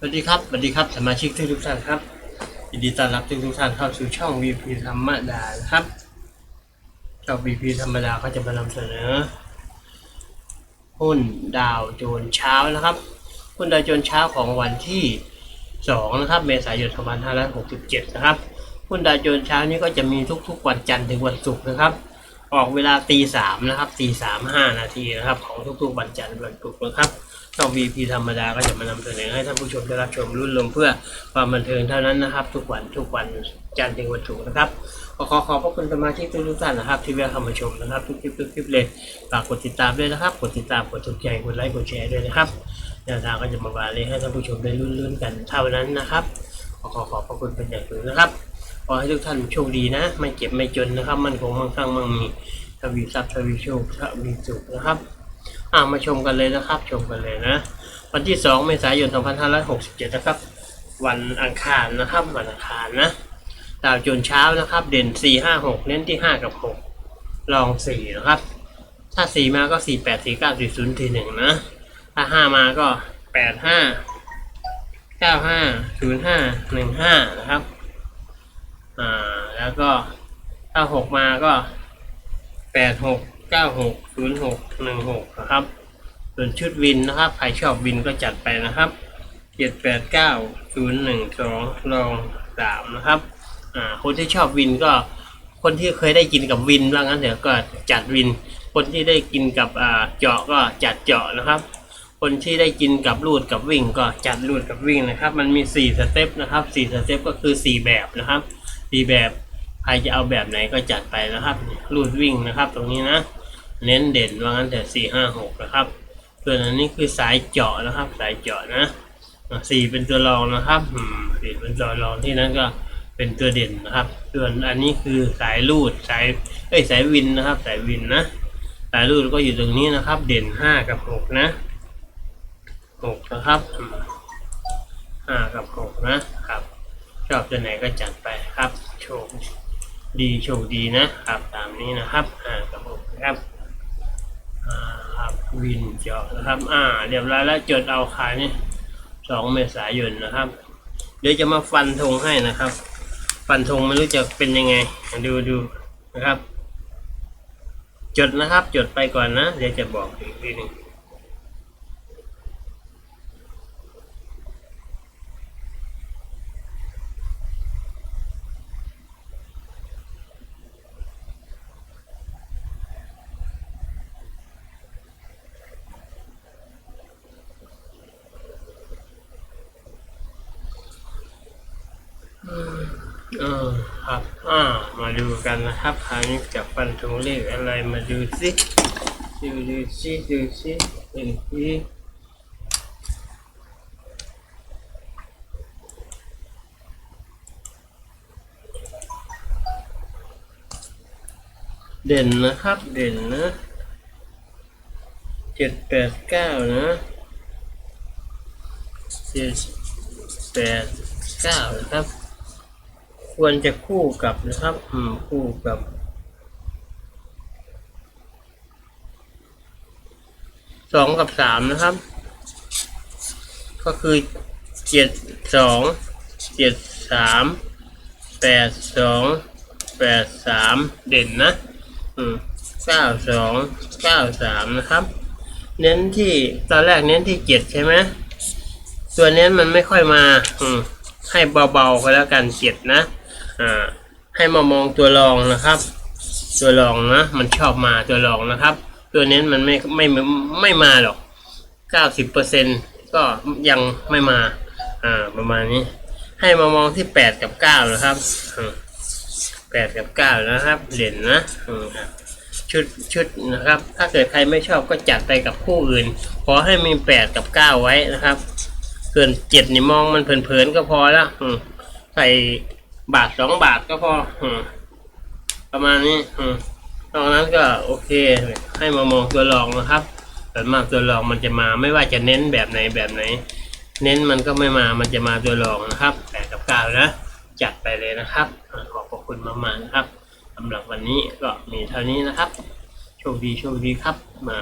สวัสดีครับ สวัสดีครับ สมาชิกทุกท่านครับ ยินดีต้อนรับทุกท่านเข้าสู่ช่อง VP ธรรมดานะครับ ช่อง VP ธรรมดาก็จะมานำเสนอ หุ้นดาวโจนส์เช้านะครับ หุ้นดาวโจนส์เช้าของวันที่ 2 นะครับ เมษายน 2567 นะครับ หุ้นดาวโจนส์เช้านี้ก็จะมีทุกๆ วันจันทร์ถึงวันศุกร์นะครับ ออกเวลาตีสามนะครับตีสามห้านาทีนะครับ ของทุกๆ วันจันทร์วันศุกร์นะครับ ช่อง VP ธรรมดาก็จะมานำเสนอให้ท่านผู้ชมได้รับชมรุ่นลมเพื่อความบันเทิงเท่านั้นนะครับ ทุกวันทุกวันจันทร์ถึงวันศุกร์นะครับขอขอขอบพระคุณสมาชิกทุกท่านนะครับ ที่แวะเข้ามาชมนะครับ ทุกคลิปทุกคลิปเลยฝากกดติดตามด้วยนะครับ กดติดตามกดถูกใจกดไลค์กดแชร์ด้วยนะครับแนวทางก็จะมาบาเลยให้ท่านผู้ชมได้รุ่นๆกันเท่านั้นนะครับขอขอขอบพระคุณเป็นอย่างสูงนะครับขอให้ทุกท่านโชคดีนะ ไม่เจ็บไม่จนนะครับ มันคงมั่งคั่งมั่งมีทวีทรัพย์ทวีโชคทวีสุขนะครับ อ่ามาชมกันเลยนะครับ ชมกันเลยนะ วันที่ 2 เมษายน 2567 นะครับ วันอังคารนะครับ วันอังคารนะดาวโจนส์เช้านะครับ เด่น 4 5 6 เน้นที่ 5 กับ 6 ลอง 4 นะครับ ถ้า 4 มาก็ 4 8 4 9 4 0 4 1 นะ ถ้า 5 มาก็ 8 5 9 5 0 5 1 5 นะครับ อ่า แล้วก็ถ้าหกมาก็แป ดหกเก้าหกศูนย์หกหนึ่งหกนะครับ ส่วนชุดวินนะครับใครชอบวินก็จัดไปนะครับเจ็ดแปดเก้าศูนย์หนึ่งสองลองสามนะครับอ่าคนที่ชอบวินก็คนที่เคยได้กินกับวินว่างั้นเถอะก็จัดวิน คนที่ได้กินกับอ่าเจาะก็จัดเจาะนะครับ คนที่ได้กินกับลูดกับวิ่ง ก็จัดลูดกับวิ่งนะครับ มันมีสี่สเต็ปนะครับสี่สเต็ปก็คือสี่แบบนะครับสี่แบบใครจะเอาแบบไหนก็จัดไปนะครับลูดวิ่งนะครับ ตรงนี้นะ เน้นเด่นว่างั้นแต่สี่ห้าหกนะครับ ส่วนอันนี้คือสายเจาะนะครับ สายเจาะนะสี่เป็นตัวรองนะครับสี่เป็นตัวรองที่นั้นก็เป็นตัวเด่นนะครับ ส่วนอันนี้คือสายลูดสายเอ้ยสายวินนะครับ สายวินนะสายลูดก็อยู่ตรงนี้นะครับ เด่นห้ากับหกนะหกนะครับห้ากับหกนะครับ ชอบตัวไหนก็จัดไปครับ โชคดีโชคดีนะครับ ตามนี้นะครับห้ากับหกนะครับ ครับ วินเจาะนะครับ อ่า เรียบร้อยแล้วจดเอาขายนี่สองเมษายนนะครับ เดี๋ยวจะมาฟันธงให้นะครับ ฟันธงไม่รู้จะเป็นยังไง ดูดูนะครับ จดนะครับ จดไปก่อนนะ เดี๋ยวจะบอกอีกทีหนึ่ง ออครับอ่ามาดูกันนะครับคราวนี้จะฟันธงเลขอะไรมาดูสิดูดูสิดูสิดูสิเด่นนะครับเด่นนะเจ็ดแปดเก้านะเจ็ดแปดเก้านะครับ ควรจะคู่กับนะครับ อืม คู่กับ สองกับสามนะครับ ก็คือเจ็ดสองเจ็ดสามแปดสองแปดสามเด่นนะ อืมเก้าสองเก้าสามนะครับ เน้นที่ตอนแรกเน้นที่เจ็ดใช่ไหมตัวเน้นมันไม่ค่อยมา อืมให้เบาๆก็แล้วกันเจ็ดนะ ให้มามองตัวรองนะครับ ตัวรองนะมันชอบมาตัวรองนะครับ ตัวเน้นมันไม่ไม่ไม่ไม่มาหรอกเก้าสิบเปอร์เซ็นก็ยังไม่มาอ่าประมาณนี้ ให้มามองที่แปดกับเก้านะครับแปดกับเก้านะครับเด่นนะชุดชุดนะครับ ถ้าเกิดใครไม่ชอบก็จัดไปกับคู่อื่น ขอให้มีแปดกับเก้าไว้นะครับ เกินเจ็ดนี่มองมันเพลินๆก็พอแล้วใส่ บาทสองบาทก็พอประมาณนี้อืมนอกนั้นก็โอเค ให้มามองตัวรองนะครับส่วนมากตัวรองมันจะมาไม่ว่าจะเน้นแบบไหนแบบไหน เน้นมันก็ไม่มามันจะมาตัวรองนะครับแปดกับเก้านะจัดไปเลยนะครับอ่าขอบพระคุณมากๆนะครับสำหรับวันนี้ก็มีเท่านี้นะครับโชคดีโชคดีครับมา